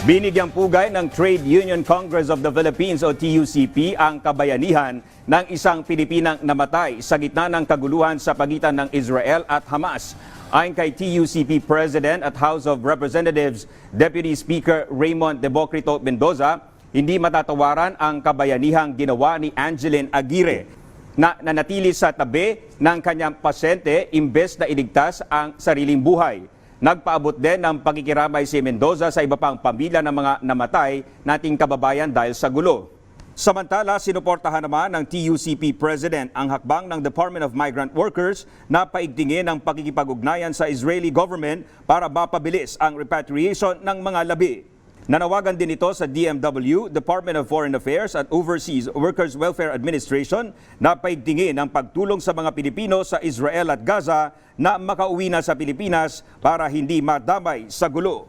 Binigyang pugay ng Trade Union Congress of the Philippines o TUCP ang kabayanihan ng isang Pilipinang namatay sa gitna ng kaguluhan sa pagitan ng Israel at Hamas. Ayon kay TUCP President at House of Representatives Deputy Speaker Raymond Democrito Mendoza, hindi matatawaran ang kabayanihang ginawa ni Angeline Aguirre na nanatili sa tabi ng kanyang pasyente imbes na iligtas ang sariling buhay. Nagpaabot din ng pakikiramay si Mendoza sa iba pang pamilya ng mga namatay nating kababayan dahil sa gulo. Samantala, sinuportahan naman ng TUCP President ang hakbang ng Department of Migrant Workers na paigtingin ang pakikipag-ugnayan sa Israeli government para mapabilis ang repatriation ng mga labi. Nanawagan din ito sa DMW, Department of Foreign Affairs at Overseas Workers Welfare Administration na paigtingin ang pagtulong sa mga Pilipino sa Israel at Gaza na makauwi na sa Pilipinas para hindi madamay sa gulo.